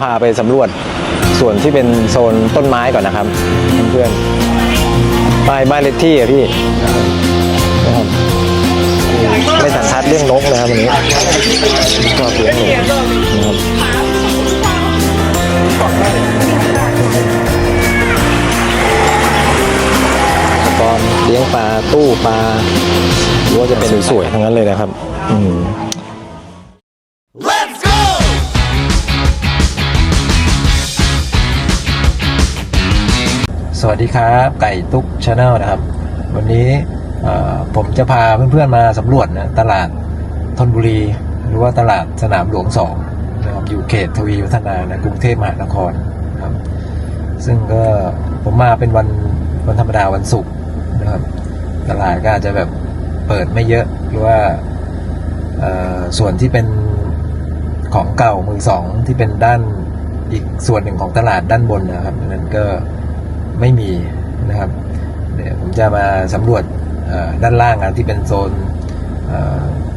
พาไปสำรวจส่วนที่เป็นโซนต้นไม้ก่อนนะครับ เพื่อนๆป้ายบ้านเลขที่อะพี่นะครับไม่สันทัดเรื่องนกนะครับวันนี้ชอบเลี้ยงนกนะครับอุปกรณ์เลี้ยงปลาตู้ปลาหรือว่าจะเป็นสวยๆทั้งนั้นเลยนะครับ อืม สวัสดีครับ ไก่ตุ๊กชาแนลนะครับ วันนี้ผมจะพาเพื่อนๆมาสำรวจนะตลาดธนบุรี หรือว่าตลาดสนามหลวงสองนะครับอยู่เขตทวีวัฒนาในกรุงเทพมหานครนะครับซึ่งก็ผมมาเป็นวันวันธรรมดาวันศุกร์นะครับตลาดก็อาจจะแบบเปิดไม่เยอะหรือว่าส่วนที่เป็นของเก่ามือสองที่เป็นด้านอีกส่วนหนึ่งของตลาดด้านบนนะครับนั้นก็ ไม่มีนะครับเดี๋ยวผมจะมาสำรวจด้านล่างนะที่เป็นโซน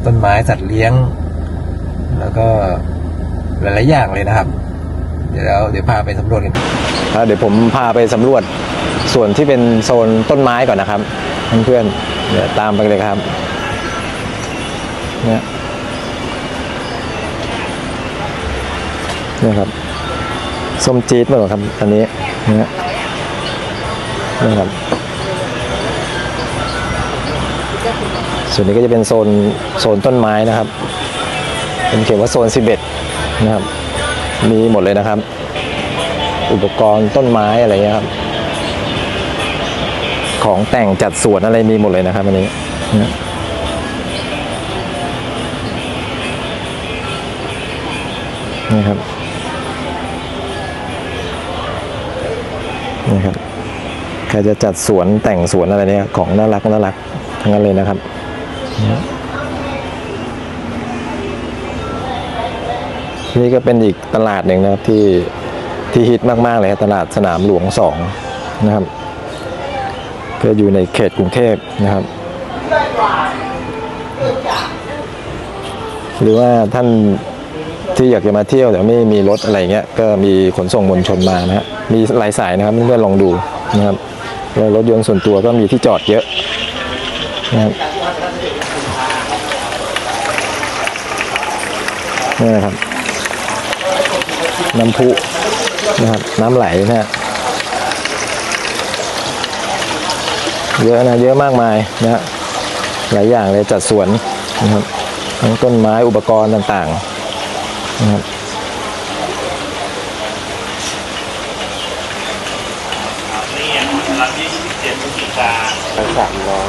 ต้นไม้สัตว์เลี้ยง แล้วก็หลายๆอย่างเลยนะครับ เดี๋ยวเดี๋ยวพาไปสำรวจกันเดี๋ยวผมพาไปสำรวจส่วนที่เป็นโซนต้นไม้ก่อนนะครับเพื่อนๆเดี๋ยวตามไปเลยครับเนี่ยนี่ครับส้มจี๊ดมาหรอครับอันนี้เนี่ย นะครับส่วนนี้ก็จะเป็นโซนโซนต้นไม้นะครับ เป็นเขียนว่าโซน 11 นะครับ มีหมดเลยนะครับ อุปกรณ์ต้นไม้อะไรเงี้ยครับ ของแต่งจัดสวนอะไรมีหมดเลยนะครับอันนี้นะนี่ครับนี่ครับ ครจะจัดสวนแต่งสวนอะไรเนี่ยของน่ารักน่ารักทั้งนั้นเลยนะครับ นี่ก็เป็นอีกตลาดหนึ่งนะครับที่ที่ฮิตมากๆเลยตลาดสนามหลวงสองนะครับ ก็อยู่ในเขตกรุงเทพนะครับ หรือว่าท่านที่อยากจะมาเที่ยวแต่ไม่มีรถอะไรเงี้ยก็มีขนส่งมวลชนมานะฮะมีหลายสายนะครับเพื่อนๆลองดูนะครับ แล้วรถยนต์ส่วนตัวก็มีที่จอดเยอะนะครับนี่นะครับ น้ำพุนะครับ น้ำไหลนะฮะเยอะนะเยอะมากมายนะฮะหลายอย่างเลยจัดสวนนะครับทั้งต้นไม้อุปกรณ์ต่างๆนะครับ นี่รับยี่สิบ เจ็ดพฤศจิกาสามร้อย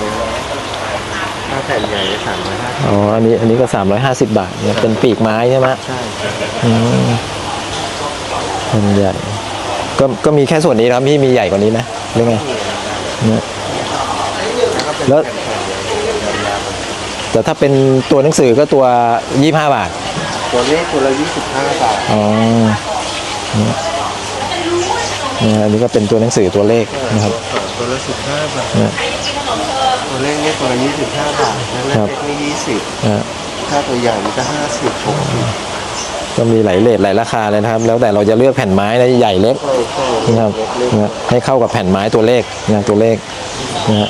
ถ้าแผ่นใหญ่สามร้อยห้าอ๋อ อันนี้ อันนี้ก็ 350 บาทเนี่ยเป็นปีกไม้ใช่ไหมใช่อืมมันใหญ่ ก็ ก็มีแค่ส่วนนี้นะครับพี่มีใหญ่กว่านี้ไหมหรือไงเนี่ยแล้วแต่ถ้าเป็นตัวหนังสือก็ตัว 25 บาท ตัวเลขตัวละยี่สิบห้าบาทอ๋อเนี่ยเนี่ยอันนี้ก็เป็นตัวหนังสือตัวเลขนะครับ ตัวละสิบห้าบาทเนี่ยตัวเลขนี่ตัวละยี่สิบห้าบาทแล้วเลครับขนี่ยี่สิบนะฮะถ้าตัวใหญ่มันก็ห้าสิบหกสิบก็มีหลายเลทหลายราคาเลยนะครับ แล้วแต่เราจะเลือกแผ่นไม้นะใหญ่เล็กใช่ใช่นะครับเล็กนะให้เข้ากับแผ่นไม้ตัวเลขนะตัวเลขนะฮะ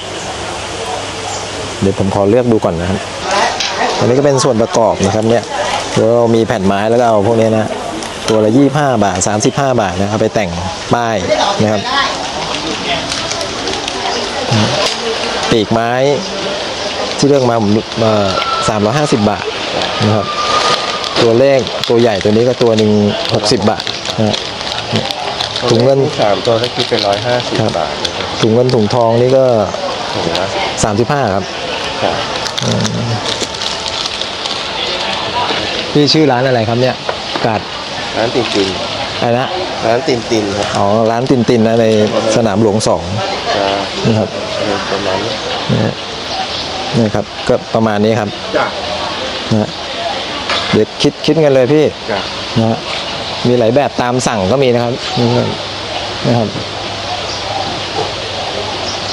เดี๋ยวผมขอเลือกดูก่อนนะครับอันนี้ก็เป็นส่วนประกอบนะครับเนี่ยเรามีแผ่นไม้แล้วก็เอาพวกนี้นะตัวละยี่ห้าบาทสามสิบห้าบาทนะเอาไปแต่งป้ายนะครับ ปีกไม้ที่เลือกมาผมสามร้อยห้าสิบบาทนะครับ ตัวเลขตัวใหญ่ตัวนี้ก็ตัวหนึ่งหกสิบบาทนะฮะๆถุงเงินสามตัวก็คิดเป็นร้อยห้าสิบบาทนะครับถุงเงินถุงทองนี่ก็ถุงละสามสิบห้าครับครับพี่ชื่อร้านอะไรครับเนี่ยกาดร้านตินตินอะไรนะร้านตินตินครับอ๋อร้านตินตินนะในสนามหลวงสอง จะนะครับเป็นประมาณนี้นี่ฮะนี่ครับ ก็ประมาณนี้ครับจ้ะนะฮะเดี๋ยวคิดคิดกันเลยพี่จ้ะนะฮะมีหลายแบบตามสั่งก็มีนะครับนี่ครับนะครับ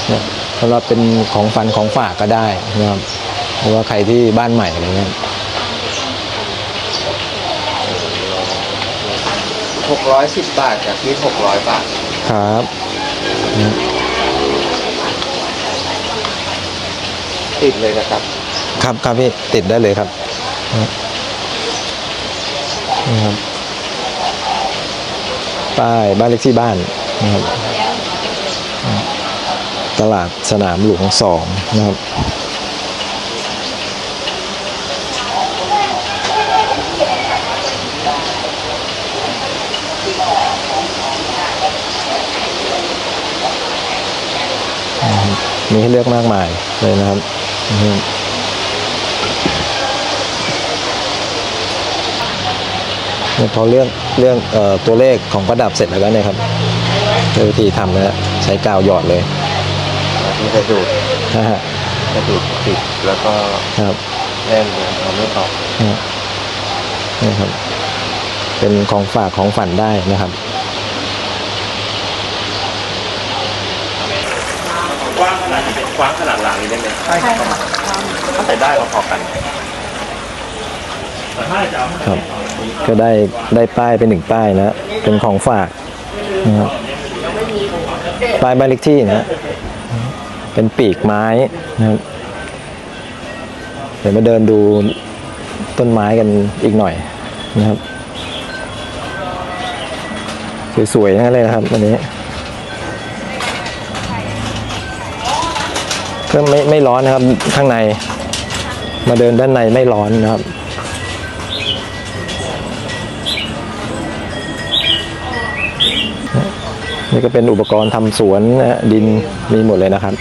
เนี่ยสำหรับเป็นของฟันของฝากก็ได้นะครับหรือว่าใครที่บ้านใหม่อะไรเงี้ยหกร้อยสิบบาทจากที่หกร้อยบาทครับ ติดเลยนะครับ ครับครับพี่ติดได้เลยครับนี่ครับป้ายบ้านเลขที่บ้านนะครับตลาดสนามหลวงสองนะครับมีให้เลือกมากมายเลยนะครับ อืมเนี่ยพอเรื่องเรื่องเอ่อตัวเลขของประดับเสร็จแล้วก็เนี่ยครับโดยวิธีทำนะฮะใช้กาวหยอดเลยมีกระดูกนะฮะกระดูกติดแล้วก็ครับแน่นเลยเอาไม่ออกนะฮะนี่ครับ เป็นของฝากของฝันได้นะครับ กว้างขนาดนี้เป็น กว้างขนาดหลังนี้ได้ไหมใช่ครับใส่ได้พอๆกันแต่ถ้าจะเอาให้ครับ ก็ได้ได้ป้ายเป็นหนึ่งป้ายนะเป็นของฝากนะครับป้ายบ้านเลขที่นะฮะเป็นปีกไม้นะครับเดี๋ยวมาเดินดูต้นไม้กันอีกหน่อยนะครับ สวยๆทั้งนั้นเลยนะครับวันนี้ ก็ไม่ไม่ร้อนนะครับข้างใน มาเดินด้านในไม่ร้อนนะครับนี่ก็เป็นอุปกรณ์ทำสวนนะฮะดินมีหมดเลยนะครับ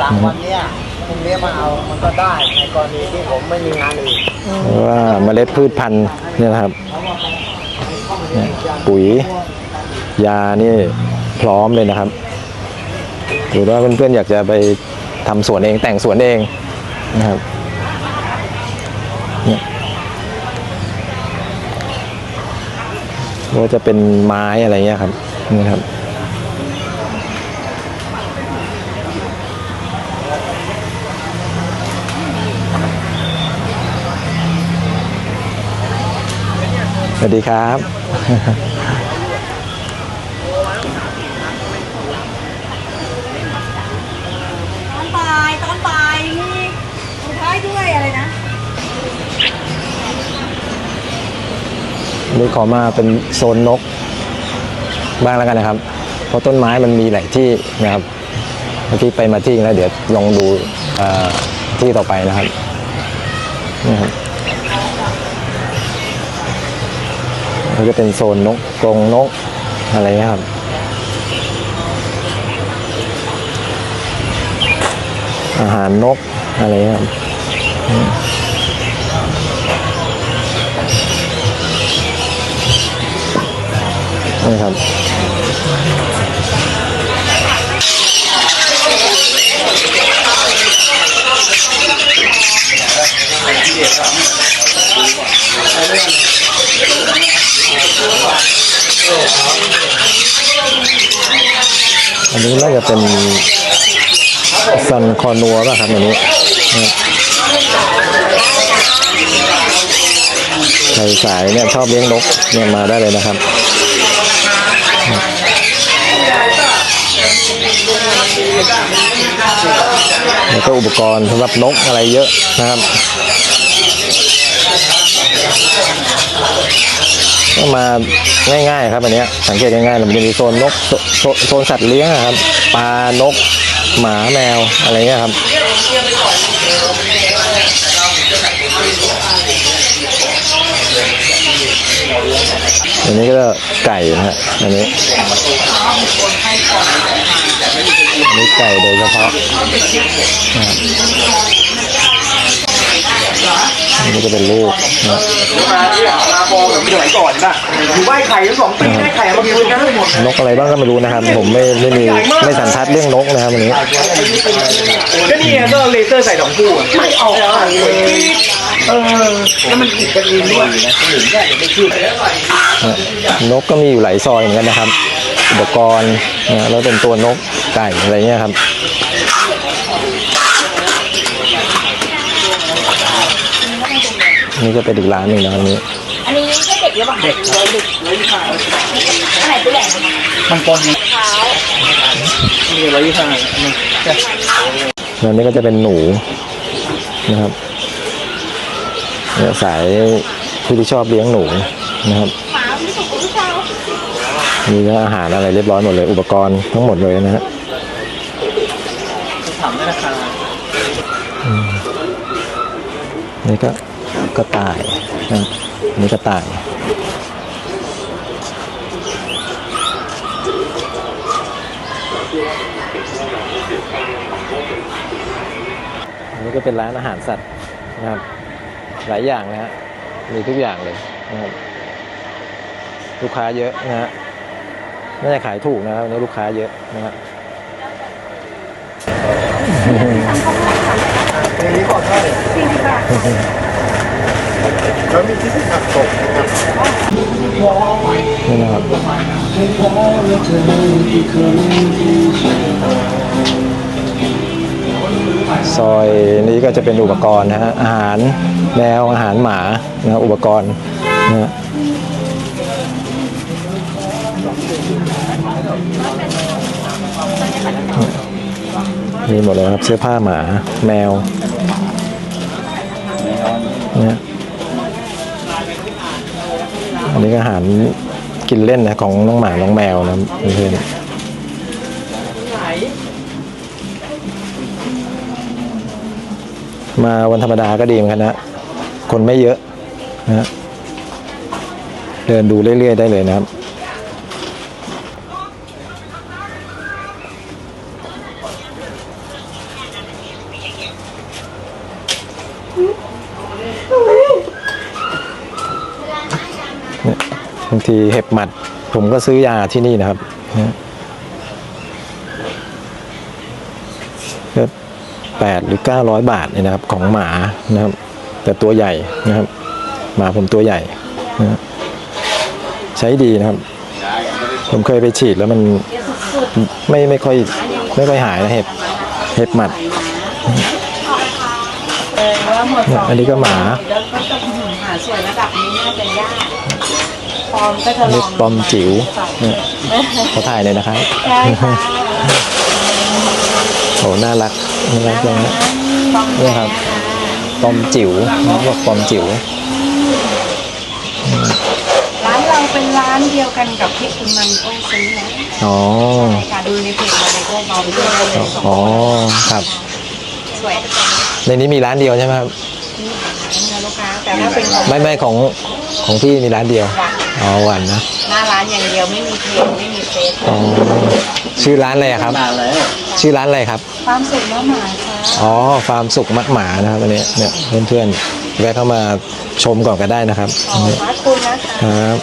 หลังวันเนี้ยพรุ่งนี้มาเอามันก็ได้ในกรณีที่ผมไม่มีงานอื่นหรือว่าเมล็ดพืชพันธุ์เนี่ยนะครับเนี่ยปุ๋ย ยานี่พร้อมเลยนะครับหรือว่าเพื่อนๆอยากจะไป ทำสวนเองแต่งสวนเองนะครับเนี่ยว่าจะเป็นไม้อะไรเงี้ยครับนี่ครับสวัสดีครับ นี่ขอมาเป็นโซนนกบ้างแล้วกันนะครับ เพราะต้นไม้มันมีหลายที่นะครับ เมื่อกี้ไปมาที่แล้วเดี๋ยวลองดูที่ต่อไปนะครับนี่ครับนี่ก็เป็นโซนนกกรงนกอะไรเงี้ยครับอาหารนกอะไรเงี้ยครับ นี่ครับอันนี้น่าจะเป็นซันคอนัวป่ะครับอันนี้ใครสายเนี่ยชอบเลี้ยงนกเนี่ยมาได้เลยนะครับ แล้วก็อุปกรณ์สำหรับนกอะไรเยอะนะครับ ก็มาง่ายๆครับอันนี้สังเกตง่ายๆมันจะมีโซนนกโซโซนสัตว์เลี้ยงอะครับปลานกหมาแมวอะไรเงี้ยครับ นนี้ก็ไก่นะฮะ อันนี้ อันนี้ไก่โดยเฉพาะ นะครับอันนี้ก็เป็นลูกนะครับมาที่มาโปงสมัยก่อนป่ะอยู่ไหว้ไข่ทั้งสองปีได้ไข่มาคืนกันทั้งหมดนกอะไรบ้างก็ไม่รู้นะครับ ผมไม่ไม่มีไม่สันทัดเรื่องนกนะครับวันนี้ก็นี่ก็เลเซอร์ใส่สองคู่อะไม่ออกเออแล้วมันติดกันเองด้วยนะสนิมเนี่ไม่ขึ้นนกก็มีอยู่หลายซอยเหมือนกันนะครับ อุปกรณ์นะแล้วเป็นตัวนกไก่อะไรเงี้ยครับ นี่ก็เป็นอีกร้านหนึ่งนะครับอันนี้ อันนี้ก็เด็กหรือเปล่าเด็กครับเด็กร้อยยี่ห้าอันไหนตัวใหญ่นะคะมังกรนี่เท้านี่ร้อยยี่ห้าอันนี้ใช่แล้วนี่ก็จะเป็นหนูนะครับเนี่ยสายผู้ที่ชอบเลี้ยงหนูนะครับหมาไม่สุกหรือเปล่ามีอาหารอะไรเรียบร้อยหมดเลย อุปกรณ์ทั้งหมดเลยนะฮะถามได้ราคานี่ก็ กระต่ายนะนี่กระต่ายอันนี้ก็เป็นร้านอาหารสัตว์นะครับ หลายอย่างนะฮะมีทุกอย่างเลยนะครับลูกค้าเยอะนะฮะน่าจะขายถูกนะครับนนี้ลูกค้าเยอะนะฮะในนี้ก่อนเท่าไหร่ แล้วมีที่ผักตกนะครับนี่นะครับซอยนี้ก็จะเป็นอุปกรณ์นะฮะอาหารแมวอาหารหมานะอุปกรณ์นะมีหมดเลยครับเสื้อผ้าหมา แมวเนี่ย อันนี้ก็อาหารกินเล่นนะของน้องหมา น้องแมวนะเพื่อนมาวันธรรมดาก็ดีเหมือนกันนะ คนไม่เยอะนะฮะเดินดูเรื่อยๆได้เลยนะครับ เนี่ยบาง ทีเห็บหมัด ผมก็ซื้อยาที่นี่นะครับนะก็แปดหรือเก้าร้อยบาทเนี่ยนะครับ ของหมานะครับ แต่ตัวใหญ่นะครับ หมาผมตัวใหญ่นะฮะใช้ดีนะครับ ผมเคยไปฉีดแล้วมันไม่ไม่ค่อยไม่ค่อยหายนะเห็บเห็บหมัดเออว่าหมดเนี่ยอันนี้ก็หมาแล้วก็จะหา สวยระดับนี้น่าจะยากปอมก็จะอันลนี้องปอมจิ๋วเนี่ยเขาถ่ายเลยนะครับใช่ค่ะโอ้น่ารักน่ารักจังนะ ปอมเนี่ยครับปอมจิ๋วเขาบอกปอมจิ๋วร้านเราเป็นร้านเดียวกันกับที่คุณมันโอ้ซื้อนะอ๋อใช่ค่ะดูในเพจมาในโอ้เราไปด้วยได้เลยสองอ๋อครับ สวยในนี้มีร้านเดียวใช่ไหมครับนี่นะลูกค้า แต่ถ้าเป็นของไม่ไม่ของของพี่มีร้านเดียวอ๋อหวันนะหน้าร้านอย่างเดียวไม่มีเพจไม่มีเฟซอ๋อชื่อร้านอะไรอะครับ นานแล้วชื่อร้านอะไรครับ ความสุขน้องหมาค่ะอ๋อฟาร์มสุขมักหมานะครับอันนี้เนี่ยเพื่อนๆแวะเข้ามาชมก่อนก็ได้นะครับ ขอบพระคุณนะคะครับ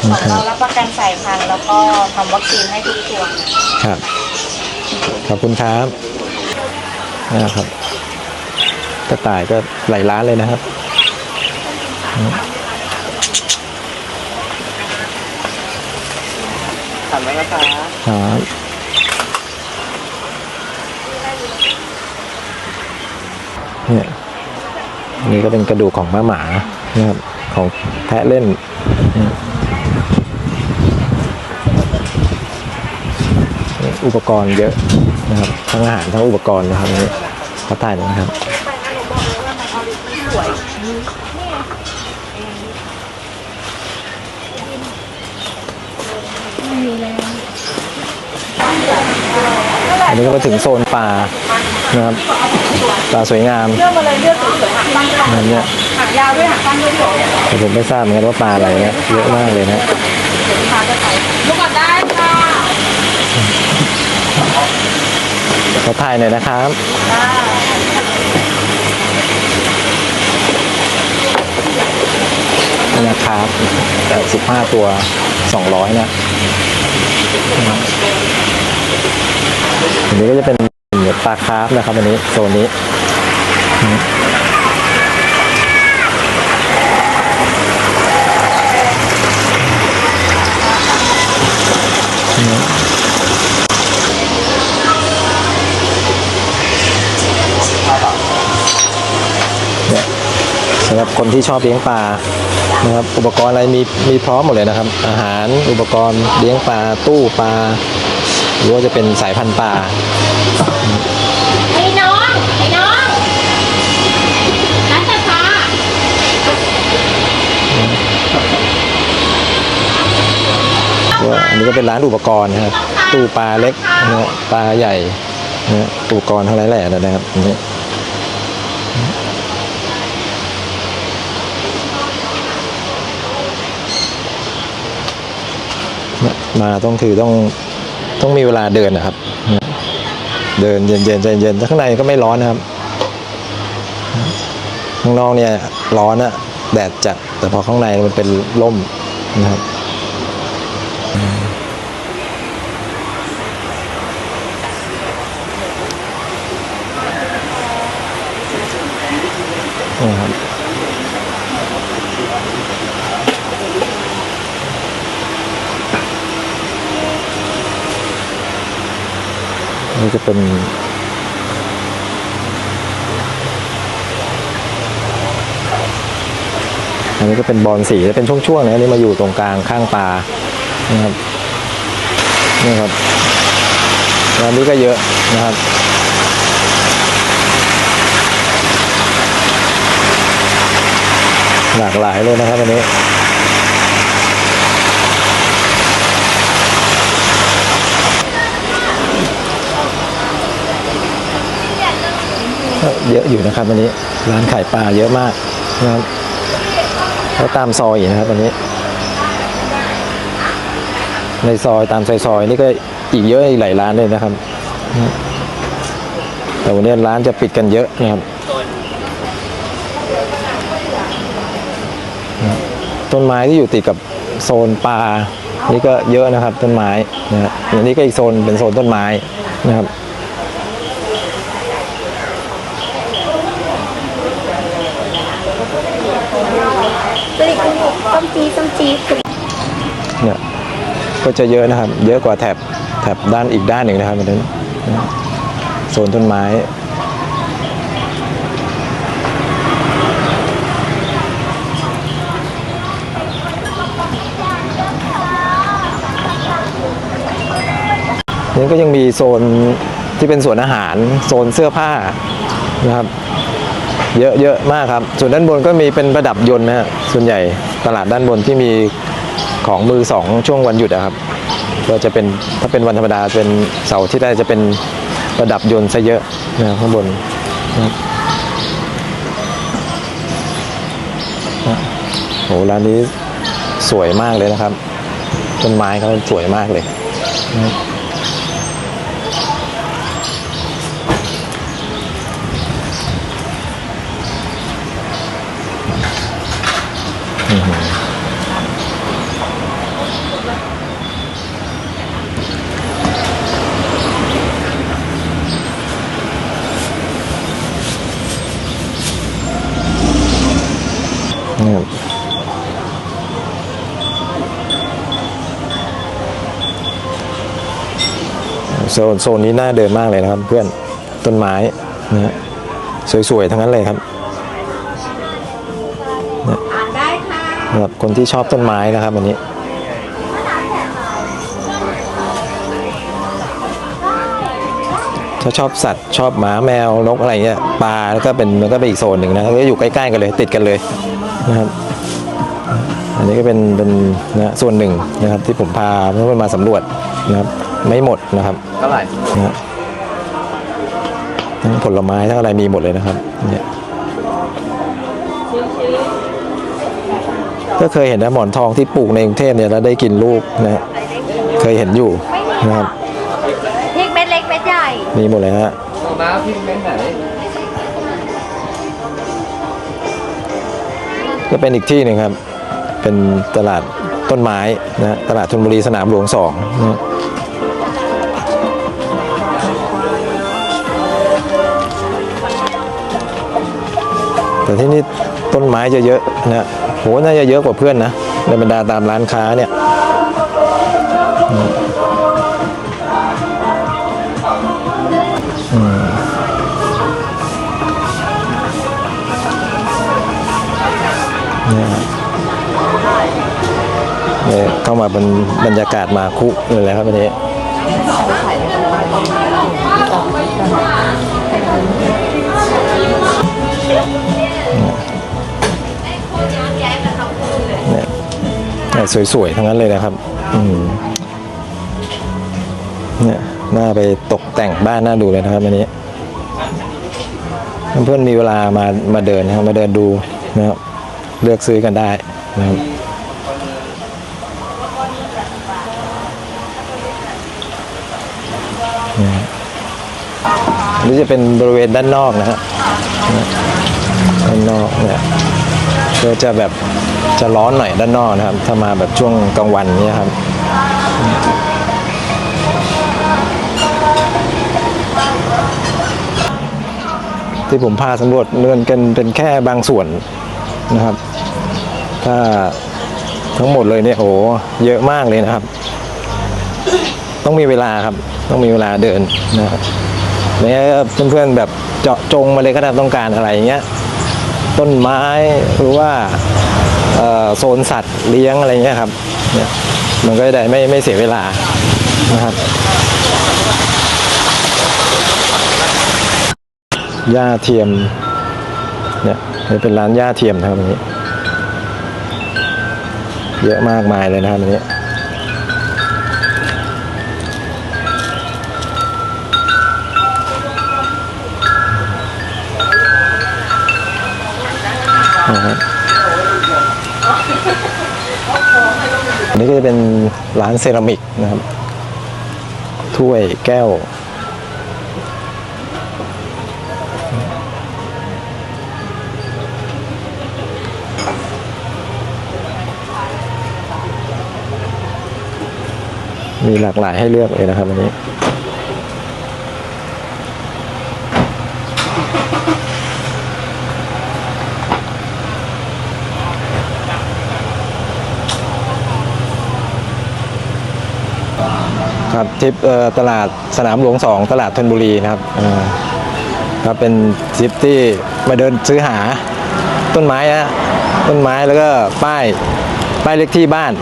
ของเรารับประกันสายพันธุ์แล้วก็ทำวัคซีนให้ทุกตัวนะครับ ขอบคุณครับนะครับกระต่ายก็หลายร้านเลยนะครับ ถามได้ราคาครับเนี่ยอันนี่ก็เป็นกระดูกของม้าหมานะครับของแพะเล่นเนี่ยอุปกรณ์เยอะนะครับทั้งอาหารทั้งอุปกรณ์นะครับอันนี้เขาถ่ายเลยนะครับ อันนี้ก็มาถึงโซนปลานะครับปลาสวยงามเลือกมาเลยเลือกสวยๆหักตั้งก็ได้อันเนี้ยหักยาวด้วยหักตั้งด้วยที่บอกแต่ผมไม่ทราบเหมือนกันว่าปลาอะไรนะเยอะมากเลยนะลูกค้าจะใส่ลูกก่อนได้ค่ะขอถ่ายหน่อยนะครับนี่นะครับแต่สิบห้าตัว สองร้อยนะอันนี้ก็จะเป็นปลาคาร์ฟนะครับอันนี้โซนนี้เนี่ยสำหรับคนที่ชอบเลี้ยงปลา นะครับ อุปกรณ์อะไรมีมีพร้อมหมดเลยนะครับ อาหารอุปกรณ์เลี้ยงปลาตู้ปลาหรือว่าจะเป็นสายพันธุ์ปลาไอ้น้องไอ้น้องร้านแต่ฟ้าว่าอันนี้ก็เป็นร้านอุปกรณ์นะครับตู้ปลาเล็กนะฮะปลาใหญ่นะฮะอุปกรณ์ทั้งหลายแหล่นะครับอันนี้เนี่ย มาต้องถือต้องต้องมีเวลาเดินนะครับ เดินเย็นเย็นๆใจเย็นข้างในก็ไม่ร้อนนะครับข้างนอกเนี่ยร้อนอะแดดจัดแต่พอข้างในมันเป็นร่มนะครับ จะเป็นอันนี้ก็เป็นบอลสีจะเป็นช่วงๆนะอันนี้มาอยู่ตรงกลางข้างปลานะครับนี่ครับอันนี้ก็เยอะนะครับหลากหลายเลยนะครับวันนี้ เยอะอยู่นะครับวันนี้ร้านขายปลาเยอะมากนะครับแล้วตามซอยนะครับวันนี้ ในซอยตามซอยๆนี่ก็อีกเยอะอีกหลายร้านเลยนะครับ แต่วันนี้ร้านจะปิดกันเยอะนะครับ ต้นไม้ที่อยู่ติดกับโซนป่านี่ก็เยอะนะครับต้นไม้นะฮะอันนี้ก็อีกโซนเป็นโซนต้นไม้นะครับ สลิดกุ้ง ต้มจีต้มจีเนี่ยก็จะเยอะนะครับ เยอะกว่าแถบแถบด้านอีกด้านหนึ่งนะครับมันนั้นโซนต้นไม้นี่ก็ยังมีโซนที่เป็นสวนอาหาร โซนเสื้อผ้านะครับ เยอะเยอะมากครับ ส่วนด้านบนก็มีเป็นประดับยนต์นะฮะส่วนใหญ่ตลาดด้านบนที่มีของมือสองช่วงวันหยุดนะครับ ก็จะเป็นถ้าเป็นวันธรรมดาเป็นเสาร์ที่ได้จะเป็นประดับยนต์ซะเยอะนะครับข้างบนนะครับโหร้านนี้สวยมากเลยนะครับต้นไม้เขาสวยมากเลยนะครับ นะครับ โซนโซนนี้น่าเดินมากเลยนะครับ เพื่อนต้นไม้นะฮะสวยๆทั้งนั้นเลยครับอ่านได้ค่ะสำหรับคนที่ชอบต้นไม้นะครับวันนี้ถ้าชอบสัตว์ชอบหมาแมวนกอะไรเงี้ยปลาแล้วก็เป็นมันก็เป็นอีกโซนหนึ่งนะก็อยู่ใกล้ๆกันเลยติดกันเลยนะครับ อันนี้ก็เป็นเป็นนะส่วนหนึ่งนะครับที่ผมพาเพื่อนๆมาสำรวจนะครับ ไม่หมดนะครับเท่าไหร่นะฮะทั้งผลไม้ทั้งอะไรมีหมดเลยนะครับเนี่ยก็เคยเห็นนะหมอนทองที่ปลูกในกรุงเทพเนี่ยแล้วได้กินลูกนะฮะเคยเห็นอยู่นะครับพริกเม็ดเล็กเม็ดใหญ่มีหมดเลยฮะน้ำพี่เม้นไหนก็เป็นอีกที่หนึ่งครับ เป็นตลาดต้นไม้นะฮะตลาดธนบุรีสนามหลวงสองนะ แต่ที่นี่ต้นไม้จะเยอะนะโหน่าจะเยอะกว่าเพื่อนนะในบรรดาตามร้านค้าเนี่ยเนี่ยเข้ามาบนบรรยากาศมาคุเลยแหละครับวันนี้ สวยๆทั้งนั้นเลยนะครับอืมเนี่ยน่าไปตกแต่งบ้านน่าดูเลยนะครับอันนี้ เพื่อนๆมีเวลามามาเดินนะครับมาเดินดูนะครับเลือกซื้อกันได้นะครับนี่จะเป็นบริเวณด้านนอกนะฮะด้านนอกเนี่ยก็จะแบบ จะร้อนหน่อยด้านนอกนะครับ ถ้ามาแบบช่วงกลางวันเนี่ยครับที่ผมพาสำรวจเนื่อนกันเป็นแค่บางส่วนนะครับ ถ้าทั้งหมดเลยเนี่ยโอ้เยอะมากเลยนะครับ ต้องมีเวลาครับ ต้องมีเวลาเดินนะครับไม่งั้เพื่อนๆแบบเจาะจงมาเลยก็ได้ต้องการอะไรอย่างเงี้ย ต้นไม้หรือว่า โซนสัตว์เลี้ยงอะไรเงี้ยครับเนี่ยมันก็ได้ไม่ไม่เสียเวลานะครับหญ้าเทียมเนี่ยนี่เป็นร้านหญ้าเทียมนะครับอันนี้ เยอะมากมายเลยนะครับอันนี้นะครับ นนี้ก็จะเป็นร้านเซรามิกนะครับ ถ้วยแก้ว มีหลากหลายให้เลือกเลยนะครับอันนี้ ครับทริปตลาดสนามหลวงสองตลาดธนบุรีนะครับครับเป็นทริปที่มาเดินซื้อหาต้นไม้นะต้นไม้แล้วก็ป้ายป้ายเลขที่บ้าน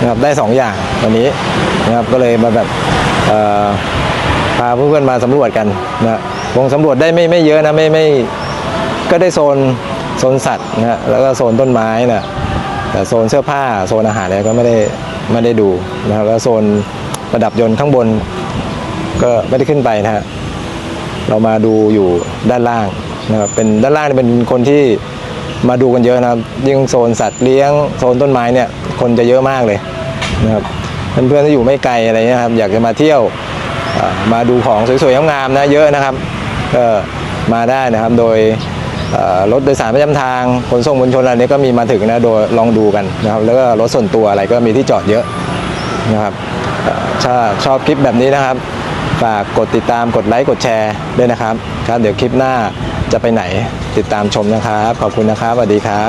นะครับได้สองอย่างวันนี้นะครับก็เลยมาแบบพาเพื่อนๆมาสำรวจกันนะวงสำรวจได้ไม่ไม่เยอะนะไม่ไม่ก็ได้โซนโซนสัตว์นะแล้วก็โซนต้นไม้นะแต่โซนเสื้อผ้าโซนอาหารอะไรก็ไม่ได้ไม่ได้ดูนะครับแล้วโซน ระดับยนต์ข้างบน ก็ไม่ได้ขึ้นไปนะฮะเรามาดูอยู่ด้านล่างนะครับเป็นด้านล่างเนี่ยเป็นคนที่มาดูกันเยอะนะครับยิ่งโซนสัตว์เลี้ยงโซนต้นไม้เนี่ยคนจะเยอะมากเลยนะครับเพื่อนๆที่อยู่ไม่ไกลอะไรเงี้ยครับอยากจะมาเที่ยวมาดูของสวยๆงามๆนะเยอะนะครับก็มาได้นะครับโดยรถโดยสารประจำทางขนส่งมวลชนอะไรนี้ก็มีมาถึงนะโดยลองดูกันนะครับแล้วก็รถส่วนตัวอะไรก็มีที่จอดเยอะนะครับ ถ้าชอบคลิปแบบนี้นะครับ ฝากกดติดตามกดไลค์กดแชร์ด้วยนะครับครับ เดี๋ยวคลิปหน้าจะไปไหนติดตามชมนะครับ ขอบคุณนะครับสวัสดีครับ